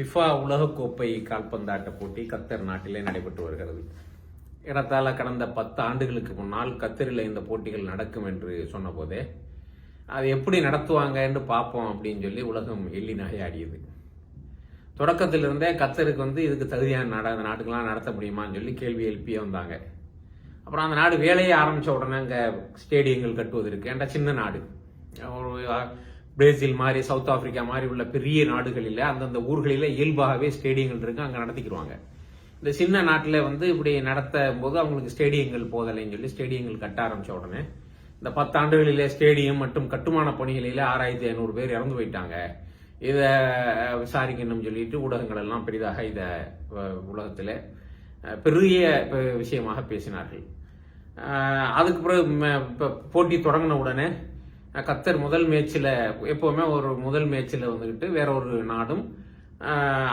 FIFA உலகக்கோப்பை கால்பந்தாட்ட போட்டி கத்தர் நாட்டிலே நடைபெற்று வருகிறது. ஏறத்தாழ கடந்த பத்து ஆண்டுகளுக்கு முன்னால் கத்தரில் இந்த போட்டிகள் நடக்கும் என்று சொன்னபோதே அது எப்படி நடத்துவாங்கன்னு பார்ப்போம் அப்படின்னு சொல்லி உலகம் எள்ளி நகையாடியது. தொடக்கத்திலிருந்தே கத்தருக்கு வந்து இதுக்கு தகுதியான நாடு அந்த நாட்டுக்கெல்லாம் நடத்த முடியுமான்னு சொல்லி கேள்வி எழுப்பியே வந்தாங்க. அப்புறம் அந்த நாடு வேலையை ஆரம்பித்த உடனே அங்கே ஸ்டேடியங்கள் கட்டுவதற்கு ஏன்டா சின்ன நாடு. ஒரு பிரேசில் மாதிரி சவுத் ஆப்பிரிக்கா மாதிரி உள்ள பெரிய நாடுகளில் அந்தந்த ஊர்களில் இயல்பாகவே ஸ்டேடியங்கள் இருக்கு அங்கே நடத்திக்கிடுவாங்க இந்த சின்ன நாட்டில் வந்து இப்படி நடத்தும் போது அவங்களுக்கு ஸ்டேடியங்கள் போதலைன்னு சொல்லி ஸ்டேடியங்கள் கட்ட ஆரம்பிச்ச உடனே இந்த பத்தாண்டுகளிலே ஸ்டேடியம் மற்றும் கட்டுமான பணிகளிலே ஆறாயிரத்தி ஐநூறு பேர் இறந்து போயிட்டாங்க. இதை விசாரிக்கணும்னு சொல்லிட்டு ஊடகங்கள் எல்லாம் பெரிதாக இதை உலகத்தில் பெரிய விஷயமாக பேசினார்கள். அதுக்கு பிறகு இப்போ போட்டி தொடங்கின உடனே கத்தர் முதல் மேட்சில் எப்போவுமே ஒரு முதல் மேட்சில் வந்துக்கிட்டு வேற ஒரு நாடும்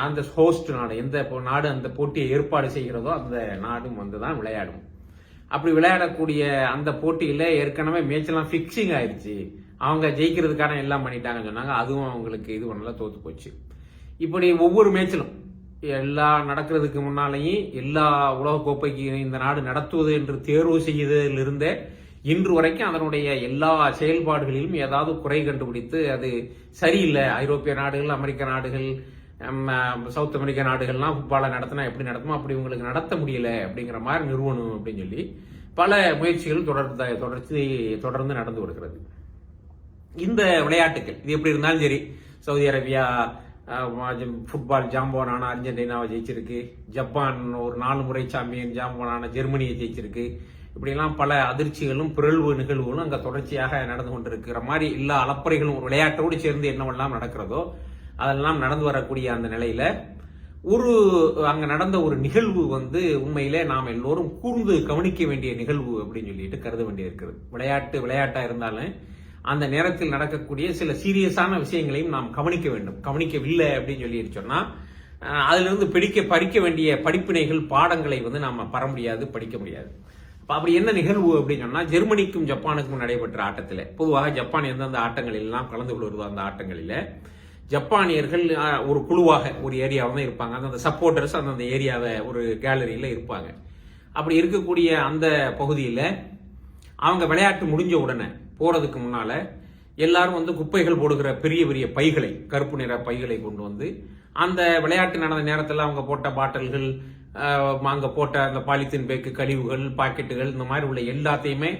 அந்த ஹோஸ்ட் நாடு எந்த இப்போ நாடு அந்த போட்டியை ஏற்பாடு செய்கிறதோ அந்த நாடும் வந்து தான் விளையாடும். அப்படி விளையாடக்கூடிய அந்த போட்டியில் ஏற்கனவே மேட்ச்லாம் ஃபிக்ஸிங் ஆயிடுச்சு அவங்க ஜெயிக்கிறதுக்கான எல்லாம் பண்ணிட்டாங்கன்னு சொன்னாங்க. அதுவும் அவங்களுக்கு இது பண்ணல தோத்து போச்சு. இப்படி ஒவ்வொரு மேட்சிலும் எல்லா நடக்கிறதுக்கு முன்னாலேயும் எல்லா உலகக்கோப்பைக்கு இந்த நாடு நடத்துவது என்று தேர்வு செய்ததிலிருந்தே இன்று வரைக்கும் அதனுடைய எல்லா செயல்பாடுகளிலும் ஏதாவது குறை கண்டுபிடித்து அது சரியில்லை. ஐரோப்பிய நாடுகள் அமெரிக்க நாடுகள் நம்ம சவுத் அமெரிக்க நாடுகள்லாம் ஃபுட்பாலை நடத்தினா எப்படி நடத்துமோ அப்படி உங்களுக்கு நடத்த முடியல அப்படிங்கிற மாதிரி நிறுவனம் அப்படின்னு சொல்லி பல முயற்சிகள் தொடர்ந்து தொடர்ச்சி தொடர்ந்து நடந்து வருகிறது. இந்த விளையாட்டுகள் இது எப்படி இருந்தாலும் சரி சவுதி அரேபியா ஃபுட்பால் ஜாம்போனான அர்ஜென்டினாவை ஜெயிச்சிருக்கு. ஜப்பான் ஒரு நாலு முறை சாம்பியன் ஜாம்போனான ஜெர்மனியை ஜெயிச்சிருக்கு. இப்படிலாம் பல அதிர்ச்சிகளும் பிறழ்வு நிகழ்வுகளும் அங்கே தொடர்ச்சியாக நடந்து கொண்டிருக்கிற மாதிரி எல்லா அலப்பறைகளும் ஒரு விளையாட்டோடு சேர்ந்து என்னவெல்லாம் நடக்கிறதோ அதெல்லாம் நடந்து வரக்கூடிய அந்த நிலையில ஒரு அங்க நடந்த ஒரு நிகழ்வு வந்து உண்மையிலே நாம் எல்லோரும் கூர்ந்து கவனிக்க வேண்டிய நிகழ்வு அப்படின்னு சொல்லிட்டு கருத வேண்டியிருக்கிறது. விளையாட்டு விளையாட்டா இருந்தாலும் அந்த நேரத்தில் நடக்கக்கூடிய சில சீரியஸான விஷயங்களையும் நாம் கவனிக்க வேண்டும். கவனிக்கவில்லை அப்படின்னு சொல்லிட்டு சொன்னா அதுல இருந்து பிடிக்க பறிக்க வேண்டிய படிப்பினைகள் பாடங்களை வந்து நாம பெற முடியாது படிக்க முடியாது. இப்போ அப்படி என்ன நிகழ்வு அப்படின்னு சொன்னால் ஜெர்மனிக்கும் ஜப்பானுக்கும் நடைபெற்ற ஆட்டத்தில் பொதுவாக ஜப்பான் எந்தெந்த ஆட்டங்களிலெல்லாம் கலந்து கொள்வதோ அந்த ஆட்டங்களில் ஜப்பானியர்கள் ஒரு குழுவாக ஒரு ஏரியாவில் தான் இருப்பாங்க. அந்தந்த சப்போர்ட்டர்ஸ் அந்தந்த ஏரியாவை ஒரு கேலரியில் இருப்பாங்க. அப்படி இருக்கக்கூடிய அந்த பகுதியில் அவங்க விளையாட்டு முடிஞ்ச உடனே போகிறதுக்கு முன்னால் எல்லாரும் வந்து குப்பைகள் போடுகிற பெரிய பெரிய பைகளை கருப்பு நிற பைகளை கொண்டு வந்து அந்த விளையாட்டு நடந்த நேரத்தில் அவங்க போட்ட பாட்டில்கள் அங்கே போட்ட அந்த பாலித்தீன் பேக்கு கழிவுகள் பாக்கெட்டுகள் இந்த மாதிரி உள்ள எல்லாத்தையுமே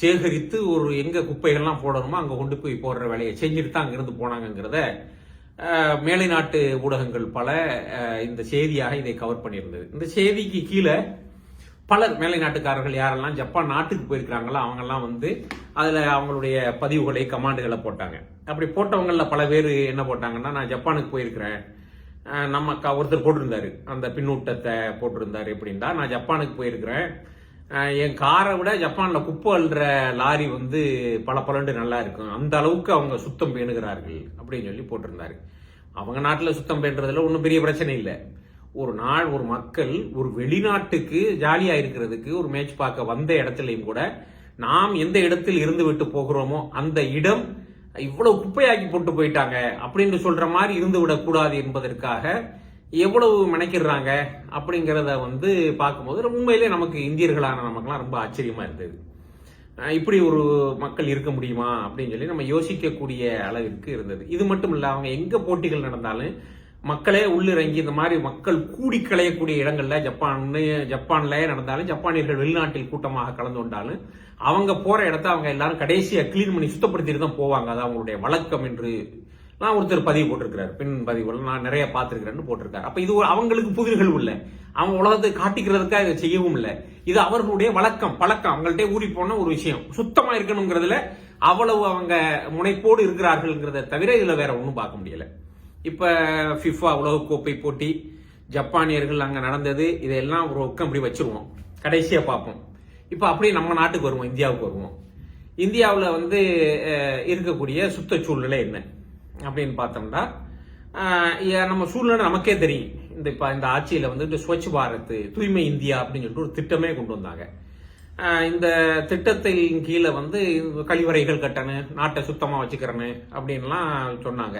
சேகரித்து ஒரு எங்கே குப்பைகள்லாம் போடணுமோ அங்கே கொண்டு போய் போடுற வேலையை செஞ்சுட்டு தான் அங்கேருந்து போனாங்கங்கிறத மேலை நாட்டு ஊடகங்கள் பல இந்த செய்தியாக இதை கவர் பண்ணியிருந்தது. இந்த செய்திக்கு கீழே பலர் மேலை நாட்டுக்காரர்கள் யாரெல்லாம் ஜப்பான் நாட்டுக்கு போயிருக்கிறாங்களோ அவங்கெல்லாம் வந்து அதில் அவங்களுடைய பதிவுகளை கமாண்டுகளை போட்டாங்க. அப்படி போட்டவங்களில் பல பேர் என்ன போட்டாங்கன்னா நான் ஜப்பானுக்கு போயிருக்கிறேன். நம்ம க- ஒருத்தர் போட்டிருந்தாரு. அந்த பின்னூட்டத்தை போட்டிருந்தாரு எப்படின்னா நான் ஜப்பானுக்கு போயிருக்கிறேன். என் காரை விட ஜப்பானில் குப்பை அள்ளுற லாரி வந்து பல பலண்டு நல்லா இருக்கும். அந்த அளவுக்கு அவங்க சுத்தம் பேணுகிறார்கள் அப்படின்னு சொல்லி போட்டிருந்தாரு. அவங்க நாட்டில் சுத்தம் பேணுறதுல ஒன்றும் பெரிய பிரச்சனை இல்லை. ஒரு நாள் ஒரு மக்கள் ஒரு வெளிநாட்டுக்கு ஜாலியாக இருக்கிறதுக்கு ஒரு மேட்ச் பார்க்க வந்த இடத்துலையும் கூட நாம் எந்த இடத்தில் இருந்து விட்டு போகிறோமோ அந்த இடம் இவ்வளவு குப்பையாக்கி போட்டு போயிட்டாங்க அப்படின்னு சொல்ற மாதிரி இருந்து விடக்கூடாது என்பதற்காக எவ்வளவு மெனக்கிடுறாங்க அப்படிங்கிறத வந்து பார்க்கும்போது உண்மையிலே நமக்கு இந்தியர்களான நமக்குலாம் ரொம்ப ஆச்சரியமா இருந்தது. இப்படி ஒரு மக்கள் இருக்க முடியுமா அப்படின்னு சொல்லி நம்ம யோசிக்கக்கூடிய அளவிற்கு இருந்தது. இது மட்டும் இல்லை அவங்க எங்க போட்டிகள் நடந்தாலும் மக்களே உள்ளிறங்கி இந்த மாதிரி மக்கள் கூடி களையக்கூடிய இடங்கள்ல ஜப்பான் ஜப்பான்லயே நடந்தாலும் ஜப்பானியர்கள் வெளிநாட்டில் கூட்டமாக கலந்து கொண்டாலும் அவங்க போற இடத்த அவங்க எல்லாரும் கடைசியா கிளீன் பண்ணி சுத்தப்படுத்திட்டு தான் போவாங்க. அது அவங்களுடைய வழக்கம் என்று நான் ஒருத்தர் பதிவு போட்டிருக்கிறார். பின் பதிவுகள் நான் நிறைய பார்த்துருக்கிறேன்னு போட்டிருக்காரு. அப்ப இது ஒரு அவங்களுக்கு புதிர்கள் இல்லை அவங்க உலகத்தை காட்டிக்கிறதுக்காக இதை செய்யவும் இல்லை. இது அவர்களுடைய வழக்கம் பழக்கம். அவங்கள்ட்ட ஊறி போன ஒரு விஷயம். சுத்தமா இருக்கணுங்கிறதுல அவ்வளவு அவங்க முனைப்போடு இருக்கிறார்கள்ங்கிறத தவிர இதுல வேற ஒன்றும் பார்க்க முடியலை. இப்போ ஃபிஃபா உலகக்கோப்பை போட்டி ஜப்பானியர்கள் அங்கே நடந்தது இதெல்லாம் ஒரு ஒக்கம் இப்படி வச்சிருவோம். கடைசியாக பார்ப்போம். இப்போ அப்படியே நம்ம நாட்டுக்கு வருவோம் இந்தியாவுக்கு வருவோம். இந்தியாவில் வந்து இருக்கக்கூடிய சுத்த சூழ்நிலை என்ன அப்படின்னு பார்த்தோம்னா நம்ம சூழ்நிலை நமக்கே தெரியும். இந்த இப்போ இந்த ஆட்சியில் வந்துட்டு ஸ்வச் பாரத் தூய்மை இந்தியா அப்படின்னு சொல்லிட்டு ஒரு திட்டமே கொண்டு வந்தாங்க. இந்த திட்டத்தின் கீழே வந்து கழிவறைகள் கட்டணும் நாட்டை சுத்தமாக வச்சுக்கிறேன்னு அப்படின்லாம் சொன்னாங்க.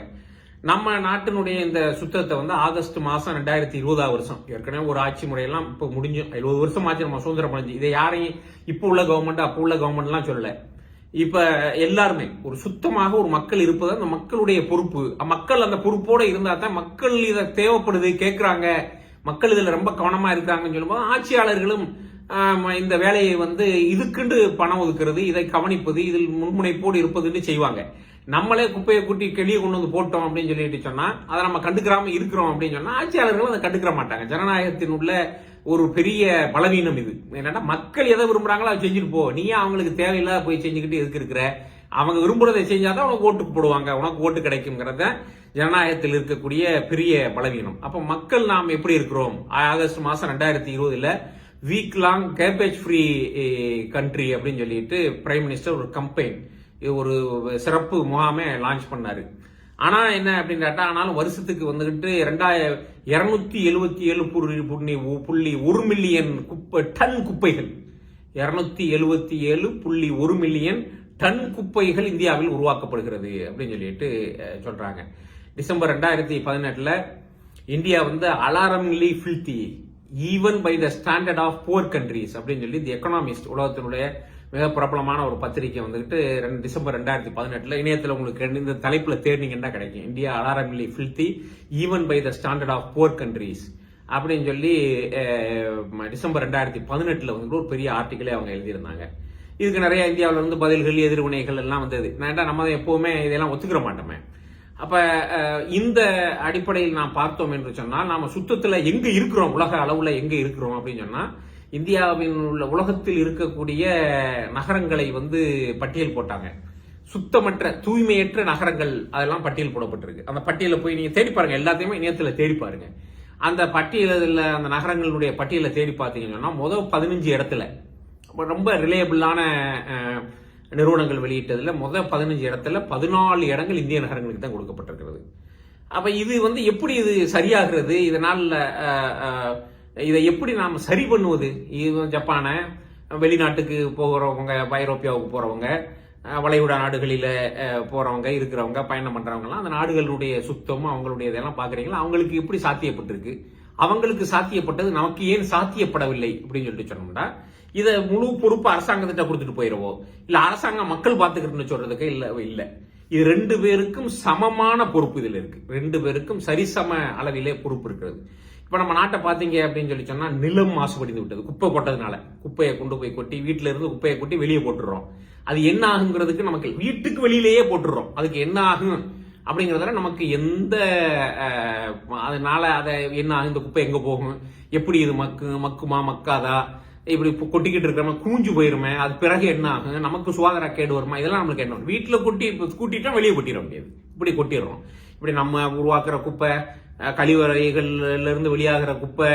நம்ம நாட்டினுடைய இந்த சுத்தத்தை வந்து ஆகஸ்ட் மாசம் ரெண்டாயிரத்தி இருபதாம் வருஷம். ஏற்கனவே ஒரு ஆட்சி முறையெல்லாம் இப்போ முடிஞ்சு எழுபது வருஷம் ஆச்சு நம்ம சுதந்திரம் அடைஞ்சு. இதை யாரையும் இப்போ உள்ள கவர்மெண்ட் அப்போ உள்ள கவர்மெண்ட்லாம் சொல்லல. இப்ப எல்லாருமே ஒரு சுத்தமாக ஒரு மக்கள் இருப்பது அந்த மக்களுடைய பொறுப்பு. மக்கள் அந்த பொறுப்போட இருந்தா தான் மக்கள் இதை தேவைப்படுது கேட்குறாங்க மக்கள் இதுல ரொம்ப கவனமா இருக்காங்கன்னு சொல்லும்போது ஆட்சியாளர்களும் இந்த வேலையை வந்து இதுக்குண்டு பணம் ஒதுக்குறது இதை கவனிப்பது இதில் முன்முனைப்போடு இருப்பதுன்னு செய்வாங்க. நம்மளே குப்பையை கூட்டி கெளியை கொண்டு வந்து போட்டோம் அப்படின்னு சொல்லிட்டு சொன்னால் அதை நம்ம கண்டுக்கிறாம இருக்கிறோம் அப்படின்னு சொன்னால் ஆட்சியாளர்கள் அதை கண்டுக்கிற மாட்டாங்க. ஜனநாயகத்தின் உள்ள ஒரு பெரிய பலவீனம் இது. என்னன்னா மக்கள் எதை விரும்புறாங்களோ அதை செஞ்சுட்டு போ. நீ அவங்களுக்கு தேவையில்லாத போய் செஞ்சுக்கிட்டு எதுக்கு இருக்கிற? அவங்க விரும்புறதை செஞ்சாதான் உனக்கு ஓட்டு போடுவாங்க. உனக்கு ஓட்டு கிடைக்குங்கிறத ஜனநாயகத்தில் இருக்கக்கூடிய பெரிய பலவீனம். அப்போ மக்கள் நாம் எப்படி இருக்கிறோம்? ஆகஸ்ட் மாதம் ரெண்டாயிரத்தி இருபதுல week long cabbage free country அப்படின்னு சொல்லிட்டு பிரைம் மினிஸ்டர் ஒரு கம்பெயின் ஒரு சிறப்பு முகாமே லான்ச் பண்ணார். ஆனால் என்ன அப்படின்னு கேட்டால் ஆனாலும் வருஷத்துக்கு வந்துக்கிட்டு ரெண்டாயிரம் இரநூத்தி எழுபத்தி ஏழு புள்ளி புள்ளி புள்ளி ஒரு மில்லியன் குப்பை டன் குப்பைகள். இரநூத்தி எழுபத்தி ஏழு புள்ளி ஒரு மில்லியன் டன் குப்பைகள் இந்தியாவில் உருவாக்கப்படுகிறது அப்படின்னு சொல்லிட்டு சொல்கிறாங்க டிசம்பர் ரெண்டாயிரத்தி பதினெட்டில் இந்தியா வந்து alarmingly filthy even by the standard of poor countries அப்படின்னு சொல்லி தி எக்கனாமிஸ்ட் உலகத்தினுடைய மிக பிரபலமான ஒரு பத்திரிக்கை வந்துட்டு ரெண்டு டிசம்பர் ரெண்டாயிரத்தி பதினெட்டுல இணையத்தில் உங்களுக்கு இந்த தலைப்புல தேடினீங்கன்னா கிடைக்கும்? India alarmingly filthy even by the standard of poor countries அப்படின்னு சொல்லி டிசம்பர் ரெண்டாயிரத்தி பதினெட்டுல வந்து ஒரு பெரிய ஆர்டிக்கலே அவங்க எழுதியிருந்தாங்க. இதுக்கு நிறைய இந்தியாவில் இருந்து பதில்கள் எதிர்வினைகள் எல்லாம் வந்தது. நான் நம்ம எப்போவுமே எப்பவுமே இதெல்லாம் ஒத்துக்கிற மாட்டோமே. அப்போ இந்த அடிப்படையில் நாம் பார்த்தோம் என்று சொன்னால் நாம் சுத்தத்தில் எங்கே இருக்கிறோம்? உலக அளவில் எங்கே இருக்கிறோம் அப்படின்னு சொன்னால் இந்தியாவின் உள்ள உலகத்தில் இருக்கக்கூடிய நகரங்களை வந்து பட்டியல் போட்டாங்க. சுத்தமற்ற தூய்மையற்ற நகரங்கள் அதெல்லாம் பட்டியல் போடப்பட்டிருக்கு. அந்த பட்டியலை போய் நீங்கள் தேடி பாருங்க. எல்லாத்தையுமே இணையத்தில் தேடி பாருங்க. அந்த பட்டியலில் அந்த நகரங்களுடைய பட்டியலை தேடி பார்த்தீங்கன்னா முதல் பதினஞ்சு இடத்துல ரொம்ப ரிலையபிளான நிறுவனங்கள் வெளியிட்டதில் முதல் பதினஞ்சு இடத்துல பதினாலு இடங்கள் இந்திய நகரங்களுக்கு தான் கொடுக்கப்பட்டிருக்கிறது. அப்போ இது வந்து எப்படி இது சரியாகிறது? இதனால் இதை எப்படி நாம் சரி பண்ணுவது? இது வெளிநாட்டுக்கு போகிறவங்க ஐரோப்பியாவுக்கு போகிறவங்க வளைகுடா நாடுகளில் போகிறவங்க இருக்கிறவங்க பயணம் பண்ணுறவங்கலாம் அந்த நாடுகளுடைய சுத்தமும் அவங்களுடைய இதெல்லாம் பார்க்குறீங்களா? அவங்களுக்கு எப்படி சாத்தியப்பட்டிருக்கு? அவங்களுக்கு சாத்தியப்பட்டது நமக்கு ஏன் சாத்தியப்படவில்லை அப்படின்னு சொல்லிட்டு சொன்னோம்னா இதை முழு பொறுப்பு அரசாங்கத்திட்ட கொடுத்துட்டு போயிடுவோ இல்லை அரசாங்கம் மக்கள் பார்த்துக்கிட்டுன்னு சொல்றதுக்கு இல்லை இல்லை. இது ரெண்டு பேருக்கும் சமமான பொறுப்பு இதில் இருக்கு. ரெண்டு பேருக்கும் சரிசம அளவிலே பொறுப்பு இருக்கிறது. இப்போ நம்ம நாட்டை பார்த்தீங்க அப்படின்னு சொல்லி சொன்னால் நிலம் மாசுபடிந்து விட்டது. குப்பை போட்டதுனால. குப்பையை கொண்டு போய் கொட்டி வீட்டில் இருந்து குப்பையை கொட்டி வெளியே போட்டுடுறோம். அது என்ன ஆகுங்கிறதுக்கு நமக்கு வீட்டுக்கு வெளியிலேயே போட்டுடுறோம். அதுக்கு என்ன ஆகும் அப்படிங்கிறதால நமக்கு எந்த அதனால அதை என்ன ஆகும்? இந்த குப்பை எங்க போகும்? எப்படி இது மக்கு மக்குமா மக்காதா? இப்படி இப்போ கொட்டிக்கிட்டு இருக்கிற கூஞ்சு போயிருமே அது பிறகு என்ன ஆகும்? நமக்கு சுகாதார கேடு வருமா? இதெல்லாம் நம்மளுக்கு என்ன வீட்டில் கொட்டி இப்போ கூட்டிட்டா வெளியே கொட்டிட முடியாது. இப்படி கொட்டிடுறோம். இப்படி நம்ம உருவாக்குற குப்பை கழிவறைகளிலிருந்து வெளியாகிற குப்பை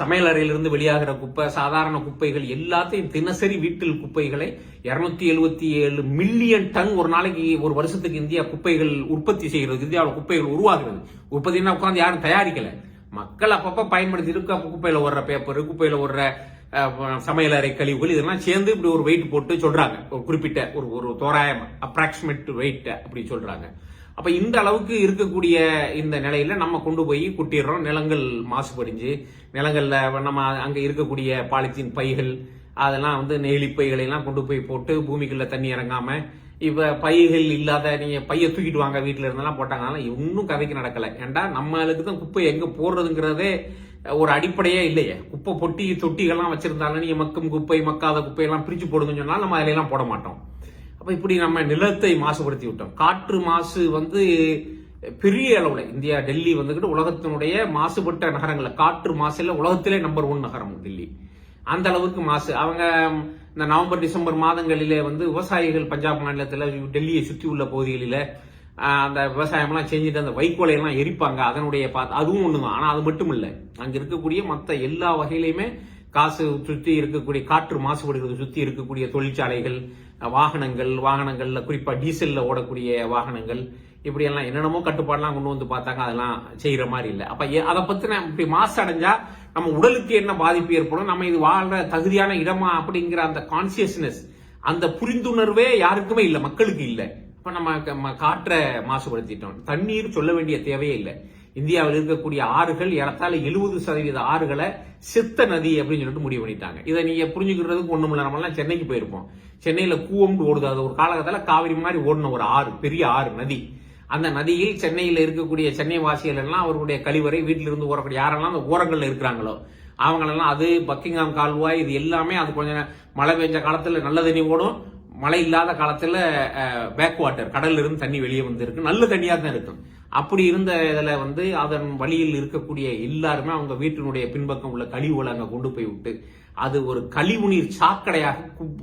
சமையலறையிலிருந்து வெளியாகிற குப்பை சாதாரண குப்பைகள் எல்லாத்தையும் தினசரி வீட்டில் குப்பைகளை இரநூத்தி எழுபத்தி ஏழு மில்லியன் டன் ஒரு நாளைக்கு ஒரு வருஷத்துக்கு இந்தியா குப்பைகள் உற்பத்தி செய்கிறது இந்தியாவில் குப்பைகள் உருவாகிறது. உற்பத்தினா உட்காந்து யாரும் தயாரிக்கல. மக்கள் அப்பப்போ பயன்படுத்தி இருக்க குப்பையில் ஓடுற பேப்பர் குப்பையில் ஓடுற சமையலறை கழிவுகள் இதெல்லாம் சேர்ந்து இப்படி ஒரு வெயிட் போட்டு சொல்றாங்க. ஒரு குறிப்பிட்ட ஒரு ஒரு தோராயம் அப்ராக்சிமேட் வெயிட் அப்படி சொல்றாங்க. அப்போ இந்த அளவுக்கு இருக்கக்கூடிய இந்த நிலையில நம்ம கொண்டு போய் குட்டிடுறோம். நிலங்கள் மாசுபடிஞ்சு நிலங்களில் நம்ம அங்கே இருக்கக்கூடிய பாலித்தீன் பைகள் அதெல்லாம் வந்து நெகிழி பைகளை எல்லாம் கொண்டு போய் போட்டு பூமிக்குள்ளே தண்ணி இறங்காமல் இப்போ பைகள் இல்லாத நீங்கள் பையை தூக்கிட்டு வாங்க வீட்டில் இருந்தெல்லாம் போட்டாங்க அதெல்லாம் இன்னும் கதைக்கு நடக்கலை. ஏன்டா? நம்மளுக்கு தான் குப்பை எங்கே போடுறதுங்கிறதே ஒரு அடிப்படையே இல்லையே. குப்பை பொட்டி தொட்டிகள்லாம் வச்சுருந்தாலும் நீங்கள் மக்கும் குப்பை மக்காத குப்பையெல்லாம் பிரித்து போடுங்கன்னு சொன்னால் நம்ம அதிலெல்லாம் போட மாட்டோம். அப்போ இப்படி நம்ம நிலத்தை மாசுபடுத்தி விட்டோம் காற்று மாசு வந்து பெரிய அளவில் இந்தியா டெல்லி வந்துக்கிட்டு உலகத்தினுடைய மாசுபட்ட நகரங்களில் காற்று மாசில் உலகத்திலே நம்பர் ஒன் நகரம் டெல்லி. அந்த அளவுக்கு மாசு. அவங்க இந்த நவம்பர் டிசம்பர் மாதங்களிலே வந்து விவசாயிகள் பஞ்சாப் மாநிலத்தில் டெல்லியை சுற்றி உள்ள பகுதிகளில் அந்த விவசாயம்லாம் செஞ்சுட்டு அந்த வைக்கோலையெல்லாம் எரிப்பாங்க. அதனுடைய பார்த்து அதுவும் ஒன்று தான் ஆனால் அது மட்டும் இல்லை அங்கே இருக்கக்கூடிய மற்ற எல்லா வகையிலையுமே காசு சுற்றி இருக்கக்கூடிய காற்று மாசுபடுகிறது சுற்றி இருக்கக்கூடிய தொழிற்சாலைகள் வாகனங்கள் வாகனங்களில் குறிப்பாக டீசலில் ஓடக்கூடிய வாகனங்கள் இப்படியெல்லாம் என்னென்னமோ கட்டுப்பாடெல்லாம் கொண்டு வந்து பார்த்தாங்க அதெல்லாம் செய்கிற மாதிரி இல்லை. அப்போ அதை பற்றின இப்படி மாசு அடைஞ்சா நம்ம உடலுக்கு என்ன பாதிப்பு ஏற்படும்? நம்ம இது வாழ்ற தகுதியான இடமா அப்படிங்கிற அந்த கான்சியஸ்னஸ் அந்த புரிந்துணர்வே யாருக்குமே இல்லை மக்களுக்கு இல்லை. இப்போ நம்ம க- ம- காற்றை மாசுபடுத்திட்டோம். தண்ணீர் சொல்ல வேண்டிய தேவையே இல்லை. இந்தியாவில் இருக்கக்கூடிய ஆறுகள் ஏறத்தாழ எழுபது சதவீத ஆறுகளை சித்த நதி அப்படின்னு சொல்லிட்டு முடிவு பண்ணிட்டாங்க. இதை நீங்க புரிஞ்சுக்கிறதுக்கு ஒண்ணும் இல்லை. நம்மளாம் சென்னைக்கு போயிருப்போம். சென்னையில கூவம்னு ஓடுது. அது ஒரு காலகட்டத்தில் காவிரி மாதிரி ஓடின ஒரு ஆறு பெரிய ஆறு நதி. அந்த நதியில் சென்னையில் இருக்கக்கூடிய சென்னை வாசிகள் எல்லாம் அவர்களுடைய கழிவறை வீட்டிலிருந்து ஓரக்கூடிய யாரெல்லாம் அந்த ஓரங்களில் இருக்கிறாங்களோ அவங்களெல்லாம் அது பக்கிங்காம் கால்வாய் இது எல்லாமே அது கொஞ்சம் மழை பெஞ்ச காலத்தில் நல்ல தண்ணி ஓடும். மழை இல்லாத காலத்தில் பேக் வாட்டர் கடல்ல இருந்து தண்ணி வெளியே வந்திருக்கு. நல்ல தண்ணியாக தான் இருக்கும். அப்படி இருந்த இதில் வந்து அதன் வழியில் இருக்கக்கூடிய எல்லாருமே அவங்க வீட்டினுடைய பின்பக்கம் உள்ள கழிவுகளை அங்கே கொண்டு போய் விட்டு அது ஒரு கழிவுநீர் சாக்கடையாக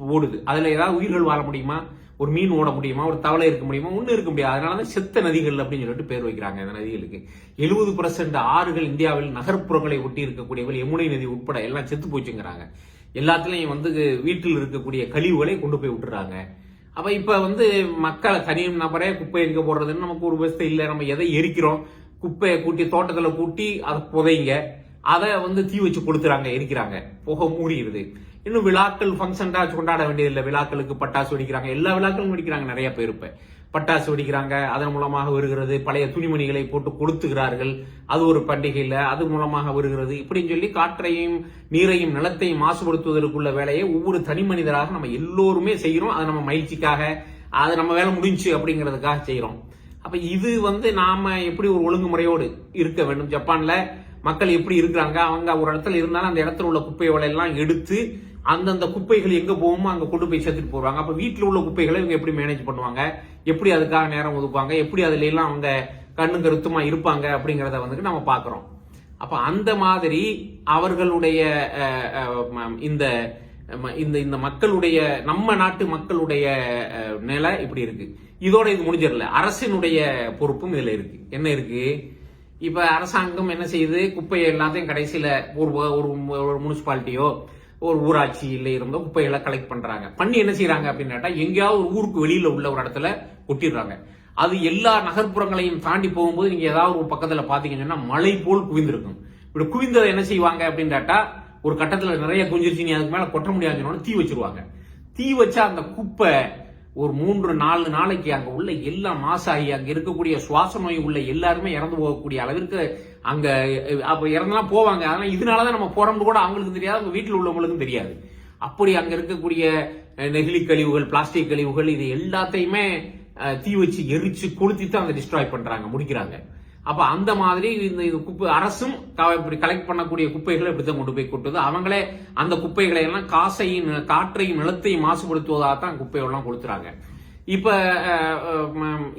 ஓடுது. அதில் ஏதாவது உயிர்கள் வாழ முடியுமா? ஒரு மீன் ஓட முடியுமா? ஒரு தவளை இருக்க முடியுமா? ஒன்றும் இருக்க முடியாது. அதனாலதான் செத்த நதிகள் அப்படின்னு சொல்லிட்டு பேர் வைக்கிறாங்க இந்த நதிகளுக்கு. எழுபது ஆறுகள் இந்தியாவில் நகர்ப்புறங்களை ஒட்டி இருக்கக்கூடியவர்கள் யமுனை நதி உட்பட எல்லாம் செத்து போச்சுங்கிறாங்க. எல்லாத்துலேயும் வந்து வீட்டில் இருக்கக்கூடிய கழிவுகளை கொண்டு போய் விட்டுறாங்க. அப்போ இப்போ வந்து மக்களை தனி நபரே குப்பை எங்க போடுறதுன்னு நமக்கு ஒரு விவசாயம் இல்லை. நம்ம எதை எரிக்கிறோம்? குப்பையை கூட்டி தோட்டத்தில் கூட்டி அதை புதைங்க. அதை வந்து தீ வச்சு கொடுத்துறாங்க எரிக்கிறாங்க. புகை மூடிடுது இன்னும் விழாக்கள் ஃபங்க்ஷன்டா கொண்டாட வேண்டியதில்லை. விழாக்களுக்கு பட்டாசு வெடிக்கிறாங்க. எல்லா விழாக்களும் வெடிக்கிறாங்க. நிறைய பேர் இப்போ. பட்டாசு வெடிக்கிறாங்க அதன் மூலமாக வருகிறது பழைய துணிமணிகளை போட்டு கொளுத்துகிறார்கள். அது ஒரு பண்டிகையில் அது மூலமாக வருகிறது. இப்படின்னு சொல்லி காற்றையும் நீரையும் நிலத்தையும் மாசுபடுத்துவதற்குள்ள வேலையை ஒவ்வொரு தனி மனிதராக நம்ம எல்லோருமே செய்கிறோம். அது நம்ம மகிழ்ச்சிக்காக அது நம்ம வேலை முடிஞ்சு அப்படிங்கிறதுக்காக செய்கிறோம். அப்போ இது வந்து நாம் எப்படி ஒரு ஒழுங்குமுறையோடு இருக்க வேண்டும்? ஜப்பானில் மக்கள் எப்படி இருக்கிறாங்க? அவங்க ஒரு இடத்துல இருந்தாலும் அந்த இடத்துல உள்ள குப்பை எல்லாம் எடுத்து அந்தந்த குப்பைகள் எங்க போகுமோ அங்க கொண்டு போய் சேர்த்துட்டு போடுவாங்க அப்ப வீட்டில் உள்ள குப்பைகளை இவங்க எப்படி மேனேஜ் பண்ணுவாங்க? எப்படி அதுக்காக நேரம் ஒதுக்குவாங்க? எப்படி அதுல எல்லாம் அவங்க கண்ணு கருத்துமா இருப்பாங்க அப்படிங்கறத வந்துட்டு நம்ம பாக்குறோம் அப்ப அந்த மாதிரி அவர்களுடைய இந்த ம- இந்த இந்த மக்களுடைய நம்ம நாட்டு மக்களுடைய நிலை இப்படி இருக்கு. இதோட இது முடிஞ்சிடல. அரசினுடைய பொறுப்பும் இதுல இருக்கு. என்ன இருக்கு? இப்ப அரசாங்கம் என்ன செய்யுது? குப்பையை எல்லாத்தையும் கடைசியில ஒரு ஒரு முனிசிபாலிட்டியோ ஒரு ஊராட்சியில் இருந்தோ குப்பைகளை கலெக்ட் பண்றாங்க. பண்ணி என்ன செய்யறாங்க அப்படின்னு கேட்டா எங்கேயாவது ஒரு ஊருக்கு வெளியில உள்ள ஒரு இடத்துல கொட்டிடுறாங்க. அது எல்லா நகர்ப்புறங்களையும் தாண்டி போகும்போது நீங்க ஏதாவது ஒரு பக்கத்துல பாத்தீங்கன்னா மலை போல் குவிந்திருக்கும். இப்படி குவிந்ததை என்ன செய்வாங்க அப்படின்னு கேட்டா ஒரு கட்டத்துல நிறைய குஞ்சிருச்சு நீ அதுக்கு மேல கொட்ட முடியாதுன்னு தீ வச்சிருவாங்க. தீ வச்சா அந்த குப்பை ஒரு மூன்று நாலு நாளைக்கு அங்க உள்ள எல்லாம் மாசாகி அங்க இருக்கக்கூடிய சுவாச நோய் உள்ள எல்லாருமே இறந்து போகக்கூடிய அளவிற்கு அங்க அப்போ அப்ப இறந்தெல்லாம் போவாங்க. அதனால இதனாலதான் நம்ம போறோம்னு கூட அவங்களுக்கு தெரியாது அவங்க வீட்டில் உள்ளவங்களுக்கும் தெரியாது. அப்படி அங்க இருக்கக்கூடிய நெகிழி கழிவுகள் பிளாஸ்டிக் கழிவுகள் இது எல்லாத்தையுமே தீ வச்சு எரிச்சு கொளுத்தி தான் அதை டிஸ்ட்ராய் பண்றாங்க முடிக்கிறாங்க. அப்ப அந்த மாதிரி இந்த இது குப்பை அரசும் இப்படி கலெக்ட் பண்ணக்கூடிய குப்பைகளை இப்படித்தான் கொண்டு போய் கொட்டுது. அவங்களே அந்த குப்பைகளை எல்லாம் காசையும் காற்றையும் நிலத்தையும் மாசுபடுத்துவதாக தான் குப்பையெல்லாம் கொடுத்துறாங்க இப்ப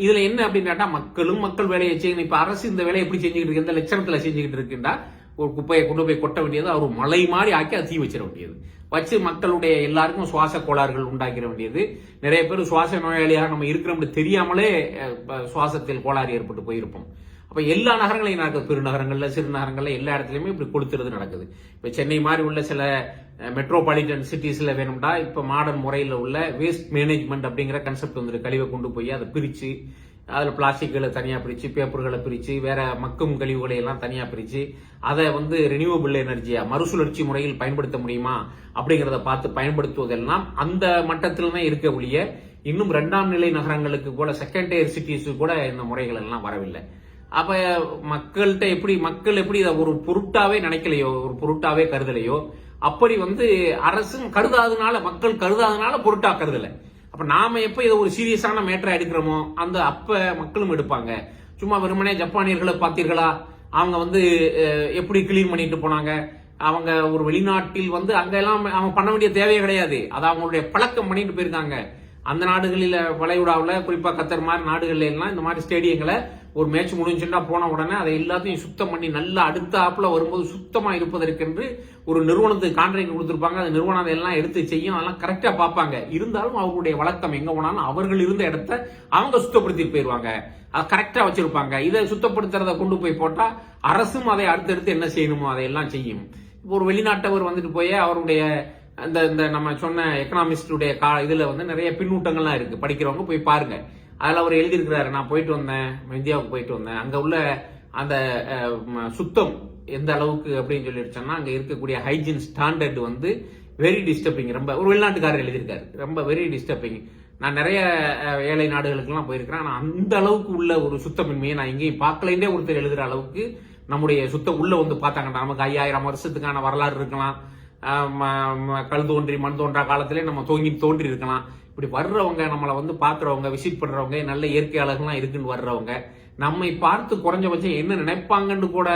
இதுல என்ன அப்படின்னு கேட்டா மக்களும் மக்கள் வேலையை செய்யணும். இப்ப அரசு இந்த வேலையை எப்படி செஞ்சுக்கிட்டு இருக்கு? இந்த லட்சணத்துல செஞ்சுக்கிட்டு இருக்குண்டா ஒரு குப்பையை கொண்டு போய் கொட்ட வேண்டியது அவர் மலை மாதிரி ஆக்கி அதை தீ வச்சிட வேண்டியது. வச்சு மக்களுடைய எல்லாருக்கும் சுவாச கோளாறுகள் உண்டாக்கிட வேண்டியது. நிறைய பேர் சுவாச நோயாளியாக நம்ம இருக்கிறோம்னு தெரியாமலே சுவாசத்தில் கோளாறு ஏற்பட்டு போயிருப்போம். இப்போ எல்லா நகரங்களையும் நடக்குது. பெருநகரங்களில் சிறு நகரங்களில் எல்லா இடத்துலையுமே இப்படி கொடுத்துறது நடக்குது. இப்போ சென்னை மாதிரி உள்ள சில மெட்ரோபாலிட்டன் சிட்டிஸில் வேணும்டா இப்போ மாடர்ன் முறையில் உள்ள வேஸ்ட் மேனேஜ்மெண்ட் அப்படிங்கிற கன்செப்ட் வந்துட்டு கழிவை கொண்டு போய் அதை பிரித்து அதில் பிளாஸ்டிக்களை தனியாக பிரித்து பேப்பர்களை பிரித்து வேற மக்கும் கழிவுகளை எல்லாம் தனியாக பிரித்து அதை வந்து ரினியூவபிள் எனர்ஜியாக மறுசுழற்சி முறையில் பயன்படுத்த முடியுமா அப்படிங்கிறத பார்த்து பயன்படுத்துவதெல்லாம் அந்த மட்டத்தில் தான் இருக்க ஒழிய இன்னும் ரெண்டாம் நிலை நகரங்களுக்கு கூட செகண்ட் டயர் சிட்டிஸ் கூட இந்த முறைகள் எல்லாம் வரவில்லை. அப்ப மக்கள்கிட்ட எப்படி மக்கள் எப்படி இதை ஒரு பொருட்டாவே நினைக்கலையோ ஒரு பொருட்டாவே கருதலையோ அப்படி வந்து அரசும் கருதாதனால மக்கள் கருதாதனால பொருட்டா கருதலை. அப்ப நாம எப்ப இதை ஒரு சீரியஸான மேட்டரா எடுக்கிறோமோ அந்த அப்ப மக்களும் எடுப்பாங்க. சும்மா வெறுமனே ஜப்பானியர்களை பார்த்தீர்களா? அவங்க வந்து எப்படி கிளீன் பண்ணிட்டு போனாங்க? அவங்க ஒரு வெளிநாட்டில் வந்து அங்கெல்லாம் அவங்க பண்ண வேண்டிய தேவையே கிடையாது. அது அவங்களுடைய பழக்கம் பண்ணிட்டு போயிருக்காங்க அந்த நாடுகளில் வளைகுடாவில் குறிப்பாக கத்தர் மாதிரி நாடுகள்ல எல்லாம் இந்த மாதிரி ஸ்டேடியங்களை ஒரு மேட்ச் முடிஞ்சுட்டா போன உடனே அதை எல்லாத்தையும் சுத்தம் பண்ணி நல்லா அடுத்த ஆப்பில் வரும்போது சுத்தமாக இருப்பதற்கென்று ஒரு நிறுவனத்துக்கு கான்ட்ராக்ட் கொடுத்துருப்பாங்க. அந்த நிறுவனம் அதெல்லாம் எடுத்து செய்யும். அதெல்லாம் கரெக்டாக பார்ப்பாங்க. இருந்தாலும் அவர்களுடைய வழக்கம் எங்கே போனாலும் அவர்கள் இருந்த இடத்த அவங்க சுத்தப்படுத்திட்டு போயிடுவாங்க. அதை கரெக்டாக வச்சிருப்பாங்க. இதை சுத்தப்படுத்துறத கொண்டு போய் போட்டால் அரசும் அதை அடுத்தடுத்து என்ன செய்யணுமோ அதையெல்லாம் செய்யும். இப்போ ஒரு வெளிநாட்டவர் வந்துட்டு போய் அவருடைய அந்த இந்த நம்ம சொன்ன எக்கனாமிஸ்டுடைய கா இதில் வந்து நிறைய பின்னூட்டங்கள்லாம் இருக்குது படிக்கிறவங்க போய் பாருங்கள் அதில் அவர் எழுதியிருக்கிறாரு நான் போயிட்டு வந்தேன் இந்தியாவுக்கு போயிட்டு வந்தேன். அங்கே உள்ள அந்த சுத்தம் எந்த அளவுக்கு அப்படின்னு சொல்லிடுச்சோன்னா அங்கே இருக்கக்கூடிய ஹைஜீன் ஸ்டாண்டர்ட் வந்து வெரி டிஸ்டர்பிங் ரொம்ப ஒரு வெளிநாட்டுக்காரர் எழுதியிருக்காரு. ரொம்ப வெரி டிஸ்டர்பிங் நான் நிறைய ஏழை நாடுகளுக்கெல்லாம் போயிருக்கிறேன். ஆனால் அந்த அளவுக்கு உள்ள ஒரு சுத்தமின்மையை நான் எங்கேயும் பார்க்கலேன்னே ஒருத்தர் எழுதுகிற அளவுக்கு நம்முடைய சுத்தம் உள்ள வந்து பார்த்தாங்கன்னா நமக்கு ஐயாயிரம் வருஷத்துக்கான வரலாறு இருக்கலாம். ம- ம- கல் தோன்றி மண் தோன்றா காலத்திலே நம்ம தோங்கி தோன்றி இருக்கலாம். இப்படி வர்றவங்க நம்மளை வந்து பார்க்குறவங்க விசிட் பண்ணுறவங்க நல்ல இயற்கையாளர்கள்லாம் இருக்குன்னு வர்றவங்க நம்மை பார்த்து குறைஞ்சபட்சம் என்ன நினைப்பாங்கன்னு கூட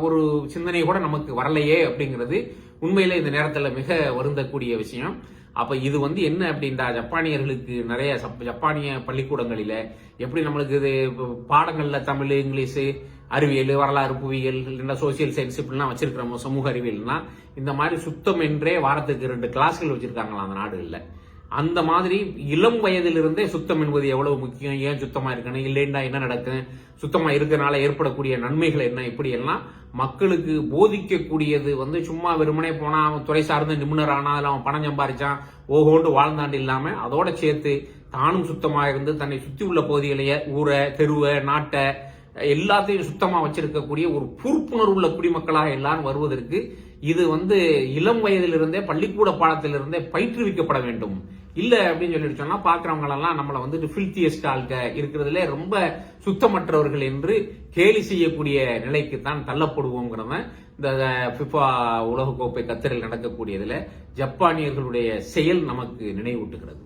ஒரு சிந்தனை கூட நமக்கு வரலையே அப்படிங்கிறது உண்மையிலே இந்த நேரத்தில் மிக வருந்தக்கூடிய விஷயம். அப்போ இது வந்து என்ன அப்படின்றா ஜப்பானியர்களுக்கு நிறைய சப்- ஜப்பானிய பள்ளிக்கூடங்களில் எப்படி நம்மளுக்கு இது பாடங்களில் தமிழ் இங்கிலீஷு அறிவியல் வரலாறு புவியியல் இல்லைன்னா சோசியல் சயின்ஸ் இப்படிலாம் வச்சிருக்கிறோமோ சமூக அறிவியல்னா இந்த மாதிரி சுத்தம் என்றே வாரத்துக்கு ரெண்டு கிளாஸ்கள் வச்சிருக்காங்களா அந்த நாடுகளில். அந்த மாதிரி இளம் வயதிலிருந்தே சுத்தம் என்பது எவ்வளவு முக்கியம்? ஏன் சுத்தமா இருக்கணும்? இல்லைன்னா என்ன நடக்கும்? சுத்தமா இருக்கிறனால ஏற்படக்கூடிய நன்மைகள் என்ன? இப்படி எல்லாம் மக்களுக்கு போதிக்கக்கூடியது வந்து சும்மா வெறுமனே போனா அவன் துறை சார்ந்த நிபுணர் ஆனால் அவன் பணம் சம்பாரிச்சான் ஓகோண்டு வாழ்ந்தாண்டு இல்லாம அதோட சேர்த்து தானும் சுத்தமா இருந்து தன்னை சுத்தி உள்ள பகுதிகளையே ஊரை தெருவை நாட்டை எல்லாத்தையும் சுத்தமா வச்சிருக்கக்கூடிய ஒரு பொறுப்புணர்வு உள்ள குடிமக்களாக எல்லாரும் வருவதற்கு இது வந்து இளம் வயதிலிருந்தே பள்ளிக்கூட பாடத்திலிருந்தே பயிற்றுவிக்கப்பட வேண்டும். இல்லை அப்படின்னு சொல்லிட்டு சொன்னால் பார்க்குறவங்களெல்லாம் நம்மளை வந்து ஃபில்தியஸ்ட் ஆள்க இருக்கிறதுல ரொம்ப சுத்தமற்றவர்கள் என்று கேலி செய்யக்கூடிய நிலைக்கு தான் தள்ளப்படுவோங்கிறத இந்த ஃபிஃபா உலகக்கோப்பை கத்தரில் நடக்கக்கூடியதில் ஜப்பானியர்களுடைய செயல் நமக்கு நினைவூட்டுகிறது.